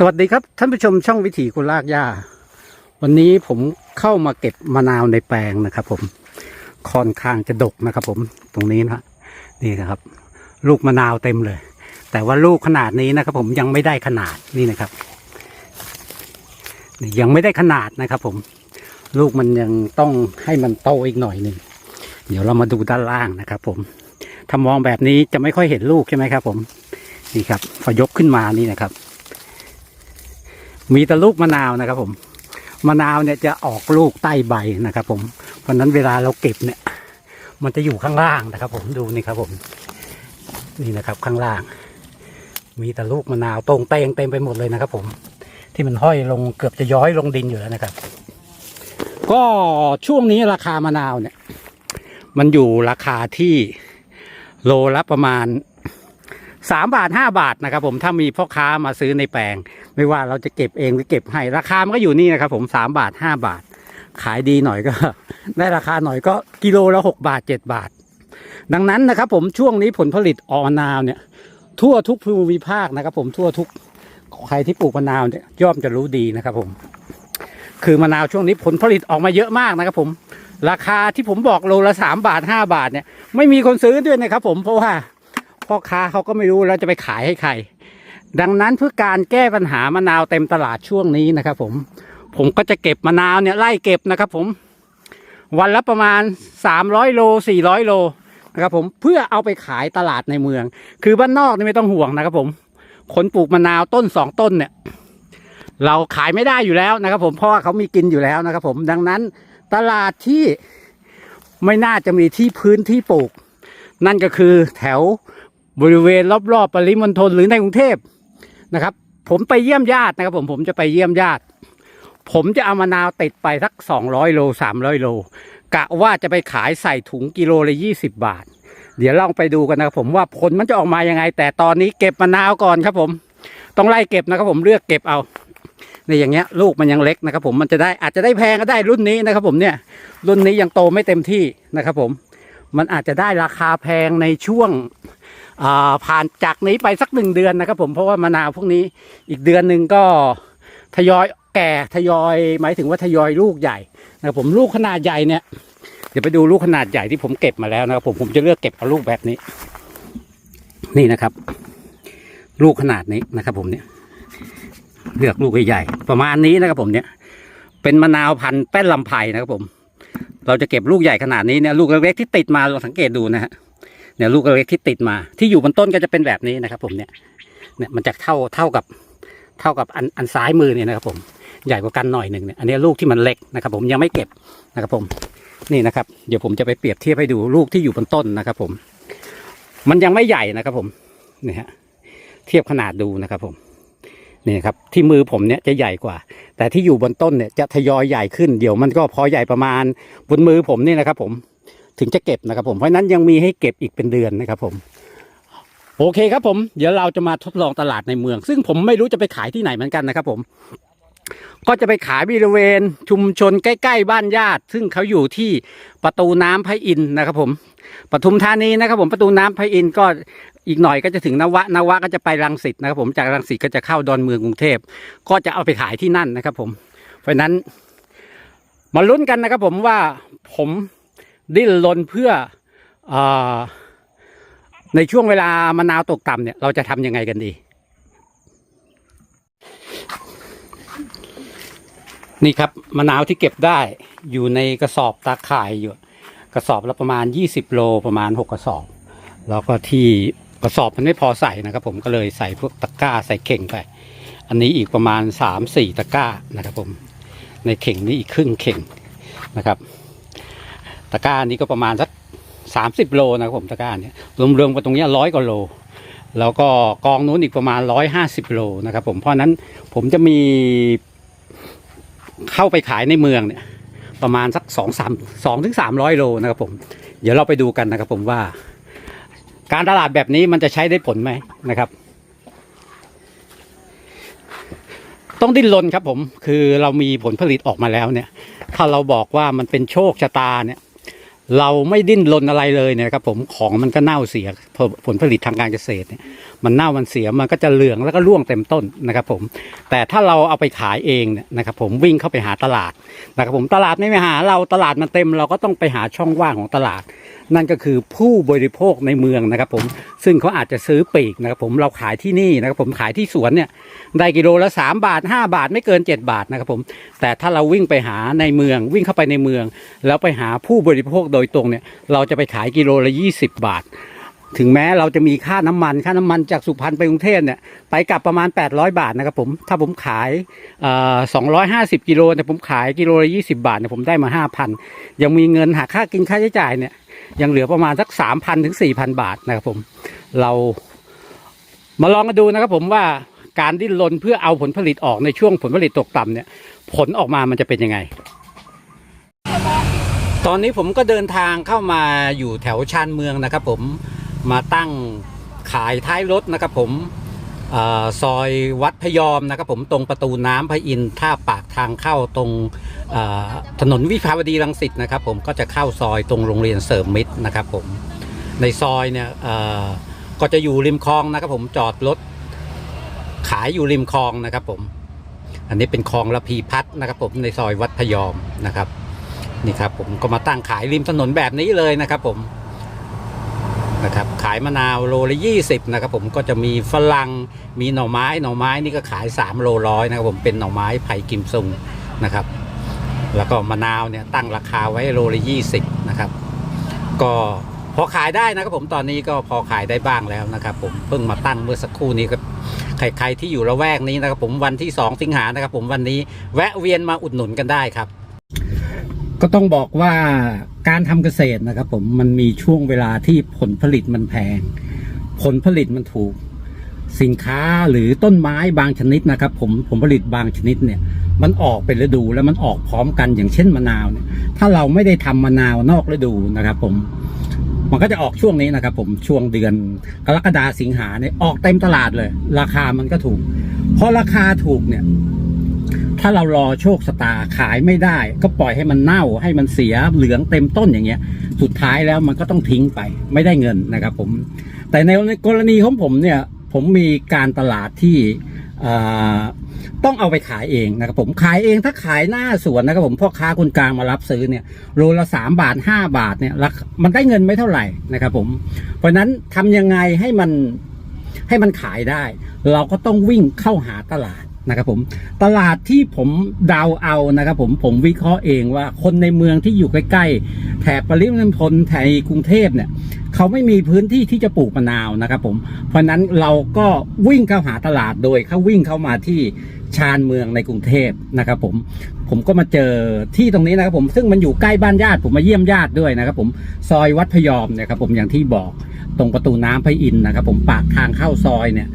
สวัสดีครับ ท่านผู้ชมช่องวิถีกุลากหญ้า วันนี้ผมเข้ามาเก็บมะนาวในแปลงนะครับ ผมค่อนข้างจะดกนะครับ ผมตรงนี้นะนี่นะครับ ลูกมะนาวเต็มเลย แต่ว่าลูกขนาดนี้นะครับ ผมยังไม่ได้ขนาดนี่นะครับยังไม่ได้ขนาดนะครับ ผม ลูกมันยังต้องให้มันโตอีกหน่อยหนึ่งเดี๋ยวเรามาดูด้านล่างนะครับ ผมถ้ามองแบบนี้จะไม่ค่อยเห็นลูกใช่ไหมครับ ผมนี่ครับพอยกขึ้นมานี่นะครับ มีแต่ลูกมะนาวนะครับ ผม มะนาวเนี่ยจะออกลูกใต้ใบนะครับ ผม เพราะนั้นเวลาเราเก็บเนี่ย มันจะอยู่ข้างล่างนะครับ ผมดูนี่ครับ ผม นี่นะครับข้างล่าง มีแต่ลูกมะนาวตรงเตงเต็มไปหมดเลยนะครับ ผม ที่มันห้อยลงเกือบจะย้อยลงดินอยู่แล้วนะครับ ก็ช่วงนี้ราคามะนาวเนี่ย มันอยู่ราคาที่โลละประมาณ สามบาทห้าบาทนะครับผมถ้ามีพ่อค้ามาซื้อในแปลง ไม่ว่าเราจะเก็บเองหรือเก็บให้ราคามันก็อยู่นี่นะครับผมสามบาทห้าบาท ขายดีหน่อยก็ ได้ราคาหน่อยก็กิโลละหกบาทเจ็ดบาท ดังนั้นนะครับผมช่วงนี้ผลผลิตออนาวเนี่ย ทั่วทุกภูมิภาคนะครับ ผมทั่วทุกใครที่ปลูกมะนาวเนี่ยย่อมจะรู้ดีนะครับผม คือมะนาวช่วงนี้ผลผลิตออกมาเยอะมากนะครับผม ราคาที่ผมบอกโลละสามบาทห้าบาทเนี่ย ไม่มีคนซื้อด้วยนะครับผมเพราะว่า พ่อค้าเขาก็ไม่รู้แล้วจะไปขายให้ใคร ดังนั้นเพื่อการแก้ปัญหามะนาวเต็มตลาดช่วงนี้นะครับ ผม ผมก็จะเก็บมะนาวเนี่ยไล่เก็บนะครับ ผม วันละประมาณสามร้อยโลสี่ร้อยโลนะครับ ผมเพื่อเอาไปขายตลาดในเมือง คือบ้านนอกนี่ไม่ต้องห่วงนะครับ ผมคนปลูกมะนาวต้นสองต้นเนี่ย เราขายไม่ได้อยู่แล้วนะครับ ผมเพราะว่าเขามีกินอยู่แล้วนะครับ ผมดังนั้นตลาดที่ไม่น่าจะมีที่พื้นที่ปลูก นั่นก็คือแถว บริเวณรอบๆปริมณฑลหรือในกรุงเทพนะครับ ผมไปเยี่ยมญาตินะครับ ผมผมจะไปเยี่ยมญาติ ผมจะเอามะนาวติดไปสักสองร้อยโลสามร้อยโลกะว่าจะไปขายใส่ถุงกิโลละยี่สิบบาท เดี๋ยวลองไปดูกันนะครับผมว่าผลมันจะออกมายังไง แต่ตอนนี้เก็บมะนาวก่อนครับ ผม ต้องไล่เก็บนะครับ ผมเลือกเก็บเอาในอย่างเงี้ยลูกมันยังเล็กนะครับ ผมมันจะได้อาจจะได้แพงก็ได้รุ่นนี้นะครับ ผมเนี่ยรุ่นนี้ยังโตไม่เต็มที่นะครับ ผมมันอาจจะได้ราคาแพงในช่วง ผ่านจากนี้ไปสักหนึ่งเดือนนะครับผมเพราะว่ามะนาวพวกนี้อีกเดือนหนึ่งก็ทยอยแก่ทยอยหมายถึงว่าทยอยลูกใหญ่นะครับผมลูกขนาดใหญ่เนี่ยเดี๋ยวไปดูลูกขนาดใหญ่ที่ผมเก็บมาแล้วนะครับผมผมจะเลือกเก็บเอาลูกแบบนี้ นี่นะครับ ลูกขนาดนี้นะครับ ผมเนี่ย เลือกลูกใหญ่ๆประมาณนี้นะครับผมเนี่ย เป็นมะนาวพันธุ์แป้นลำไผ่นะครับผม เราจะเก็บลูกใหญ่ขนาดนี้เนี่ยลูกเล็กๆที่ติดมาลองสังเกตดูนะฮะ เนี่ยลูกเล็กที่ติดมา ที่อยู่บนต้นก็จะเป็นแบบนี้นะครับ ผมเนี่ยเนี่ยมันจะเท่าเท่ากับเท่ากับอันอันซ้ายมือเนี่ยนะครับ ผมใหญ่กว่ากันหน่อยหนึ่งเนี่ยอันนี้ลูกที่มันเล็กนะครับ ผมยังไม่เก็บนะครับ ผมนี่นะครับ เดี๋ยวผมจะไปเปรียบเทียบให้ดูลูกที่อยู่บนต้นนะครับ ผม มันยังไม่ใหญ่นะครับ ผมนี่ฮะเทียบขนาดดูนะครับ ผมนี่ครับที่มือผมเนี่ยจะใหญ่กว่า แต่ที่อยู่บนต้นเนี่ยจะทยอยใหญ่ขึ้นเดี๋ยวมันก็พอใหญ่ประมาณบนมือผมนี่นะครับ ผม ถึงจะเก็บนะครับผมเพราะนั้นยังมีให้เก็บอีกเป็นเดือนนะครับผมโอเคครับผมเดี๋ยวเราจะมาทดลองตลาดในเมือง ซึ่งผมไม่รู้จะไปขายที่ไหนเหมือนกันนะครับผม ก็จะไปขายบริเวณชุมชนใกล้ ๆ บ้านญาติ ซึ่งเขาอยู่ที่ประตูน้ำพระอินนะครับผมปทุมธานีนะครับผมประตูน้ำพระอินก็อีกหน่อยก็จะถึงนวะนวะก็จะไปรังสิตนะครับผมจากรังสิตก็จะเข้าดอนเมืองกรุงเทพก็จะเอาไปขายที่นั่นนะครับผมเพราะนั้นมาลุ้นกันนะครับผมว่าผม ดิ้นรนเพื่ออในช่วงเวลามะนาวตกต่ำเนี่ย เราจะทำยังไงกันดี นี่ครับมะนาวที่เก็บได้อยู่ในกระสอบตาข่ายอยู่ กระสอบละประมาณ 20 โลประมาณ 6 กระสอบ แล้วก็ที่กระสอบมันไม่พอใส่นะครับ ผมก็เลยใส่พวกตะกร้าใส่เข่งไป อันนี้อีกประมาณ 3-4 ตะกร้านะครับผมในเข่งนี้อีกครึ่งเข่งนะครับ ตะกร้านี้ก็ประมาณสัก30โลนะครับผมตะกร้าเนี้ยรวมๆกันตรงนี้ร้อยกว่าโล แล้วก็กองนู้นอีกประมาณ150โลนะครับผมเพราะนั้นผมจะมีเข้าไปขายในเมืองเนี่ย ประมาณสักสองสามสองถึงสามร้อยโลนะครับผม เดี๋ยวเราไปดูกันนะครับผมว่า การตลาดแบบนี้มันจะใช้ได้ผลไหมนะครับ ต้องดิ้นรนครับผมคือเรามีผลผลิตออกมาแล้วเนี่ย ถ้าเราบอกว่ามันเป็นโชคชะตาเนี่ย เราไม่ดิ้นรนอะไรเลยเนี่ยครับผมของมันก็เน่าเสียผลผลผลิตทางการเกษตรเนี่ยมันเน่ามันเสียมันก็จะเหลืองแล้วก็ร่วงเต็มต้นนะครับผมแต่ถ้าเราเอาไปขายเองเนี่ยนะครับผมวิ่งเข้าไปหาตลาดนะครับผมตลาดไม่ไปหาเราตลาดมันเต็ม เราก็ต้องไปหาช่องว่างของตลาด นั่นก็คือผู้บริโภคในเมืองนะครับผมซึ่งเขาอาจจะซื้อปีกนะครับผมเราขายที่นี่นะครับผมขายที่สวนเนี่ยได้กิโลละ 3 บาท 5 บาทไม่เกิน 7 บาทนะครับผมแต่ถ้าเราวิ่งไปหาในเมืองวิ่งเข้าไปในเมือง แล้วไปหาผู้บริโภคโดยตรงเนี่ยเราจะไปขายกิโลละ 20 บาท ถึงแม้เราจะมีค่าน้ำมัน ค่าน้ำมันจากสุพรรณไปกรุงเทพเนี่ยไปกลับประมาณ 800 บาทนะครับผมถ้าผมขายเอ่อ250กิโลเนี่ยผมขายกิโลละ20บาทเนี่ยผมได้มา5,000ยังมีเงินหาค่ากินค่าใช้จ่ายเนี่ยยังเหลือประมาณสักสามพันถึงสี่พันบาทนะครับผมเรามาลองกันดูนะครับผมว่าการดิ้นรนเพื่อเอาผลผลิตออกในช่วงผลผลิตตกต่ำเนี่ย ผลออกมามันจะเป็นยังไง ตอนนี้ผมก็เดินทางเข้ามาอยู่แถวชานเมืองนะครับผม มาตั้งขายท้ายรถนะครับผมอซอยวัดพยอมนะครับผมตรงประตูน้ำพระอินท่าปากทางเข้าตรงถนนวิภาวดีรังสิตนะครับผมก็จะเข้าซอยตรงโรงเรียนเสริมมิตรนะครับผมในซอยเนี่ยก็จะอยู่ริมคลองนะครับผมจอดรถขายอยู่ริมคลองนะครับผมอันนี้เป็นคลองระพีพัฒนะครับผมในซอยวัดพยอมนะครับนี่ครับผมก็มาตั้งขายริมถนนแบบนี้เลยนะครับผม นะครับขายมะนาวโลละยี่สิบนะครับผมก็จะมีฝรั่งมีหน่อไม้หน่อไม้นี่ก็ขายสามโลร้อยนะครับผมเป็นหน่อไม้ไผ่กิมซุงนะครับ แล้วก็มะนาวเนี่ยตั้งราคาไว้โลละยี่สิบนะครับ ก็พอขายได้นะครับผมตอนนี้ก็พอขายได้บ้างแล้วนะครับ ผมเพิ่งมาตั้งเมื่อสักครู่นี้ก็ใครๆที่อยู่ละแวกนี้นะครับผมวันที่สองสิงหานะครับผมวันนี้แวะเวียนมาอุดหนุนกันได้ครับ ก็ต้องบอกว่าการทำเกษตรนะครับผมมันมีช่วงเวลาที่ผลผลิตมันแพง ผลผลิตมันถูก สินค้าหรือต้นไม้บางชนิดนะครับ ผมผลผลิตบางชนิดเนี่ยมันออกเป็นฤดูแล้วมันออกพร้อมกันอย่างเช่นมะนาวเนี่ยถ้าเราไม่ได้ทำมะนาวนอกฤดูนะครับ ผม มันก็จะออกช่วงนี้นะครับ ผมช่วงเดือนกรกฎาสิงหาเนี่ยออกเต็มตลาดเลย ราคามันก็ถูกพอราคาถูกเนี่ย ถ้าเรารอโชคชะตาขายไม่ได้ ก็ปล่อยให้มันเน่าให้มันเสียเหลืองเต็มต้นอย่างเงี้ย สุดท้ายแล้วมันก็ต้องทิ้งไป ไม่ได้เงินนะครับผม แต่ในกรณีของผมเนี่ยผมมีการตลาดที่ต้องเอาไปขายเองนะครับผมขายเองถ้าขายหน้าสวนนะครับผมพ่อค้าคนกลางมารับซื้อเนี่ยโลละสามบาทห้าบาทเนี่ยมันได้เงินไม่เท่าไหร่นะครับผมเพราะนั้นทำยังไงให้มันให้มันขายได้ เราก็ต้องวิ่งเข้าหาตลาด นะครับผมตลาดที่ผมเดาเอานะครับผมผมวิเคราะห์เองว่าคนในเมืองที่อยู่ใกล้ๆแถบปริมณฑลแถบกรุงเทพเนี่ยเขาไม่มีพื้นที่ที่จะปลูกมะนาวนะครับผมเพราะนั้นเราก็วิ่งเข้าหาตลาดโดยเขาวิ่งเข้ามาที่ชานเมืองในกรุงเทพนะครับผมผมก็มาเจอที่ตรงนี้นะครับผมซึ่งมันอยู่ใกล้บ้านญาติผมมาเยี่ยมญาติด้วยนะครับผมซอยวัดพยอมนี่ยครับผมอย่างที่บอก ตรงประตูน้ำพระอินทร์นะครับ ผมปากทางเข้าซอยเนี่ย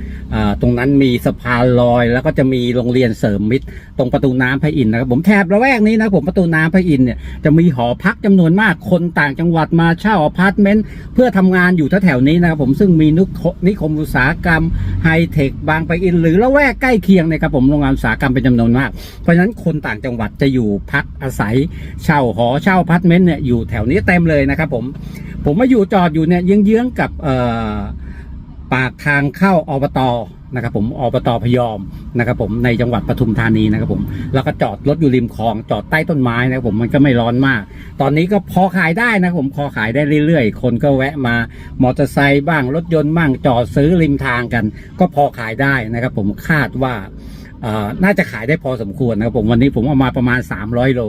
ตรงนั้นมีสะพานลอย แล้วก็จะมีโรงเรียนเสริมมิตร ตรงประตูน้ำพระอินทร์นะครับ ผมแถบละแวกนี้นะผมประตูน้ำพระอินทร์เนี่ยจะมีหอพักจำนวนมากคนต่างจังหวัดมาเช่าอพาร์ตเมนต์เพื่อทำงานอยู่แถวๆนี้นะครับผมซึ่งมีนุคนิคมอุตสาหกรรมไฮเทคบางปะอิน หรือละแวกใกล้เคียงนะครับผมโรงงานอุตสาหกรรมเป็นจำนวนมาก เพราะฉะนั้นคนต่างจังหวัดจะอยู่พักอาศัย เช่าหอเช่าอพาร์ตเมนต์เนี่ยอยู่แถวนี้เต็มเลยนะครับผมผมมาอยู่จอดอยู่เนี่ยเยื้องๆกับปากทางเข้าอบตนะครับผมอบตพยอมนะครับผมในจังหวัดปทุมธานีนะครับผมแล้วก็จอดรถอยู่ริมคลองจอดใต้ต้นไม้นะครับผมมันก็ไม่ร้อนมาก ตอนนี้ก็พอขายได้นะครับผมพอขายได้เรื่อยๆ คนก็แวะมามอเตอร์ไซค์บ้างรถยนต์บ้างจอดซื้อริมทางกัน ก็พอขายได้นะครับผมคาดว่าน่าจะขายได้พอสมควรนะครับผมวันนี้ผมเอามาประมาณ 300 โล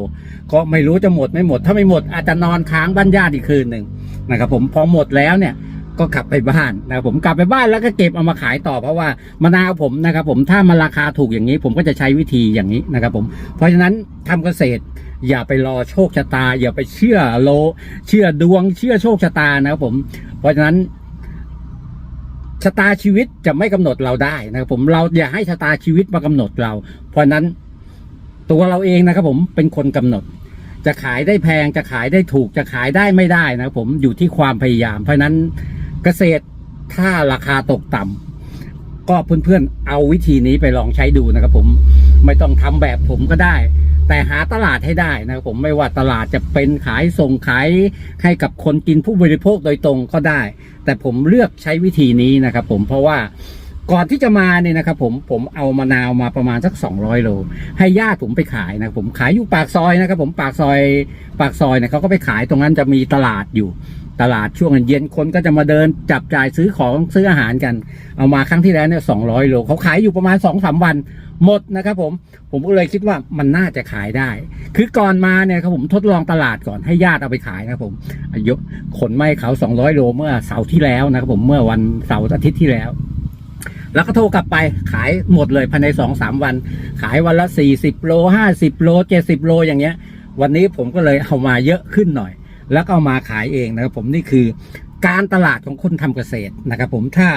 ก็ไม่รู้จะหมดไม่หมด ถ้าไม่หมดอาจจะนอนค้างบ้านญาติอีกคืนหนึ่งนะครับผมพอหมดแล้วเนี่ย ก็กลับไปบ้านนะครับผมกลับไปบ้านแล้วก็เก็บเอามาขายต่อเพราะว่ามะนาวผมนะครับผมถ้ามันราคาถูกอย่างนี้ ผมก็จะใช้วิธีอย่างนี้นะครับผม เพราะฉะนั้นทำเกษตรอย่าไปรอโชคชะตา อย่าไปเชื่อโล เชื่อดวง เชื่อโชคชะตานะครับผม เพราะฉะนั้นชะตาชีวิตจะไม่กำหนดเราได้นะครับผมเราอย่าให้ชะตาชีวิตมากำหนดเรา เพราะฉะนั้นตัวเราเองนะครับผมเป็นคนกำหนด จะขายได้แพงจะขายได้ถูกจะขายได้ไม่ได้นะครับผมอยู่ที่ความพยายาม เพราะฉะนั้น เกษตรถ้าราคาตกต่ำก็เพื่อนๆเอาวิธีนี้ไปลองใช้ดูนะครับผมไม่ต้องทำแบบผมก็ได้ แต่หาตลาดให้ได้นะครับผมไม่ว่าตลาดจะเป็นขายส่งขายให้กับคนกินผู้บริโภคโดยตรงก็ได้ แต่ผมเลือกใช้วิธีนี้นะครับผมเพราะว่า ก่อนที่จะมาเนี่ยนะครับผมผมเอามะนาวมาประมาณสัก 200 โล ให้ญาติผมไปขายนะผมขายอยู่ปากซอยนะครับผมปากซอย ปากซอยเนี่ยเขาก็ไปขายตรงนั้นจะมีตลาดอยู่ ตลาดช่วงเย็นคนก็จะมาเดินจับจ่ายซื้อของซื้ออาหารกัน เอามาครั้งที่แล้วเนี่ย200โลเขาขายอยู่ประมาณ2อสวัน หมดนะครับผมผมก็เลยคิดว่ามันน่าจะขายได้ คือก่อนมาเนี่ยครับผมทดลองตลาดก่อนให้ญาติเอาไปขายนะครับผมอายุขนไม่เขา200โลเมื่อเสาร์ที่แล้วนะครับผมเมื่อวันเสาร์อาทิตย์ที่แล้ว แล้วก็โทรกลับไปขายหมดเลยภายในสองสามวัน ขายวันละ40โล50โล70โลอย่างเงี้ย วันนี้ผมก็เลยเอามาเยอะขึ้นหน่อย แล้วก็เอามาขายเองนะครับผมนี่คือการตลาดของคนทำเกษตรนะครับผมถ้า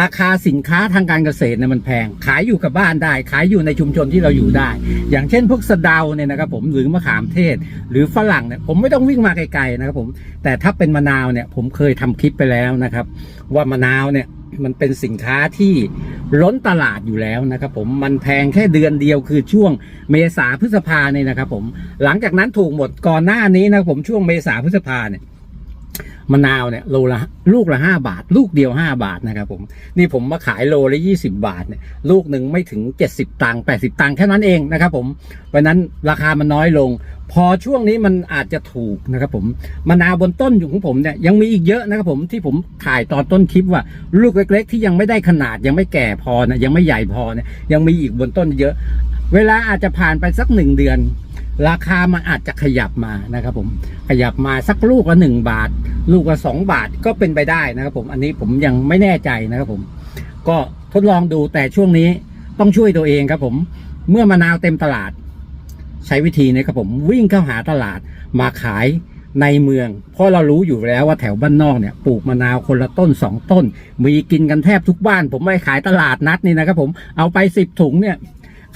ราคาสินค้าทางการเกษตรเนี่ยมันแพง ขายอยู่กับบ้านได้ ขายอยู่ในชุมชนที่เราอยู่ได้ อย่างเช่นพวกสะเดาเนี่ยนะครับผมหรือมะขามเทศ หรือฝรั่งเนี่ยผมไม่ต้องวิ่งมาไกลๆนะครับผมแต่ถ้าเป็นมะนาวเนี่ยผมเคยทำคลิปไปแล้วนะครับ ว่ามะนาวเนี่ย มันเป็นสินค้าที่ล้นตลาดอยู่แล้วนะครับผมมันแพงแค่เดือนเดียวคือช่วงเมษาพฤษภาเนี่ยนะครับผมหลังจากนั้นถูกหมดก่อนหน้านี้นะครับผมช่วงเมษาพฤษภาเนี่ย มะนาวเนี่ยโลละลูกละห้าบาท ลูกเดียวห้าบาทนะครับผมนี่ผมมาขายโลละยี่สิบาทเนี่ยลูกหนึ่งไม่ถึงเจ็ดสิบตังค์แปดสิบตังค์แค่นั้นเองนะครับผมเพราะนั้นราคามันน้อยลง พอช่วงนี้มันอาจจะถูกนะครับผมมะนาวบนต้นอยู่ของผมเนี่ยยังมีอีกเยอะนะครับผมที่ผมถ่ายตอนต้นคลิปว่า ลูกเล็ก ๆ ที่ยังไม่ได้ขนาดยังไม่แก่พอนะยังไม่ใหญ่พอเนี่ยยังมีอีกบนต้นเยอะ เวลาอาจจะผ่านไปสักหนึ่งเดือน ราคามันอาจจะขยับมานะครับผมขยับมาสักลูกละหนึ่งบาท ลูกละสองบาทก็เป็นไปได้นะครับผมอันนี้ผมยังไม่แน่ใจนะครับผม ก็ทดลองดูแต่ช่วงนี้ต้องช่วยตัวเองครับผมเมื่อมะนาวเต็มตลาด ใช้วิธีนี้ครับผมวิ่งเข้าหาตลาดมาขายในเมือง เพราะเรารู้อยู่แล้วว่าแถวบ้านนอกเนี่ยปลูกมะนาวคนละต้นสองต้น มีกินกันแทบทุกบ้าน ผมไม่ขายตลาดนัดนี่นะครับผมเอาไปสิบถุงเนี่ย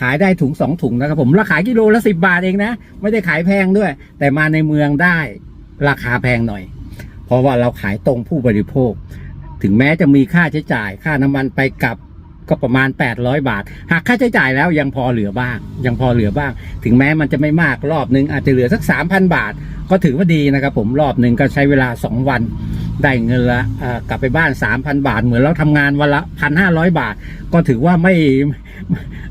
ขายได้ถุงสองถุงนะครับผมแล้วขายกิโลละสิบาทเองนะ ไม่ได้ขายแพงด้วย แต่มาในเมืองได้ราคาแพงหน่อย เพราะว่าเราขายตรงผู้บริโภค ถึงแม้จะมีค่าใช้จ่าย ค่าน้ำมันไปกลับก็ประมาณ 800 บาท หากค่าใช้จ่ายแล้วยังพอเหลือบ้าง ยังพอเหลือบ้าง ถึงแม้มันจะไม่มากรอบนึงอาจจะเหลือสัก 3,000 บาท ก็ถือว่าดีนะครับผมรอบหนึ่งก็ใช้เวลา 2 วัน ได้เงินละกลับไปบ้าน 3,000 บาท เหมือนเราทำงานวันละ1,500 บาท ก็ถือว่าไม่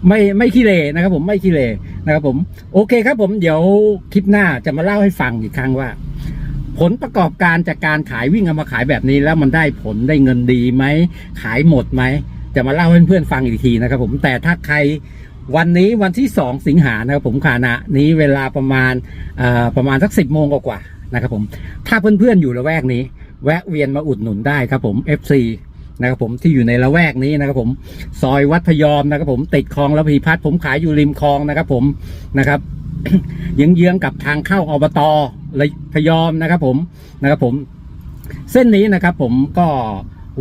ไม่ไม่ขี้เลนะครับผมไม่ขี้เลนะครับผม โอเคครับผมเดี๋ยวคลิปหน้าจะมาเล่าให้ฟังอีกครั้งว่า ผลประกอบการจากการขายวิ่งเอามาขายแบบนี้แล้วมันได้ผลได้เงินดีไหมขายหมดไหมจะมาเล่าให้เพื่อนฟังอีกทีนะครับผมแต่ถ้าใครวันนี้วันที่ 2 สิงหานะครับผมขณะนี้เวลาประมาณประมาณสัก 10โมงกว่าๆนะครับผมถ้าเพื่อนๆอยู่ละแวกนี้ แวะเวียนมาอุดหนุนได้ครับผม FC นะครับผมที่อยู่ในละแวกนี้นะครับผมซอยวัดพยอมนะครับผมติดคลองระพีพัฒน์ผมขายอยู่ริมคลองนะครับผมนะครับเยื้องๆกับทางเข้าอบตระพยอมนะครับผมนะครับผม เส้นนี้นะครับผมก็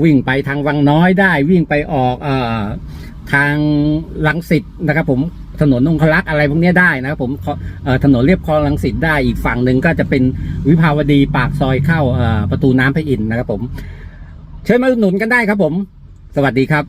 วิ่งไปทางวังน้อยได้วิ่งไปออกเอ่อทางลังสิตนะครับผม ถนนนงคลักษ์อะไรพวกนี้ได้นะครับผมถนนเรียบคลองลังสิตได้อีกฝั่งหนึ่งก็จะเป็นวิภาวดีปากซอยเข้าประตูน้ำพระอินทร์นะครับผม เชิญมาอุดหนุนกันได้ครับผม สวัสดีครับ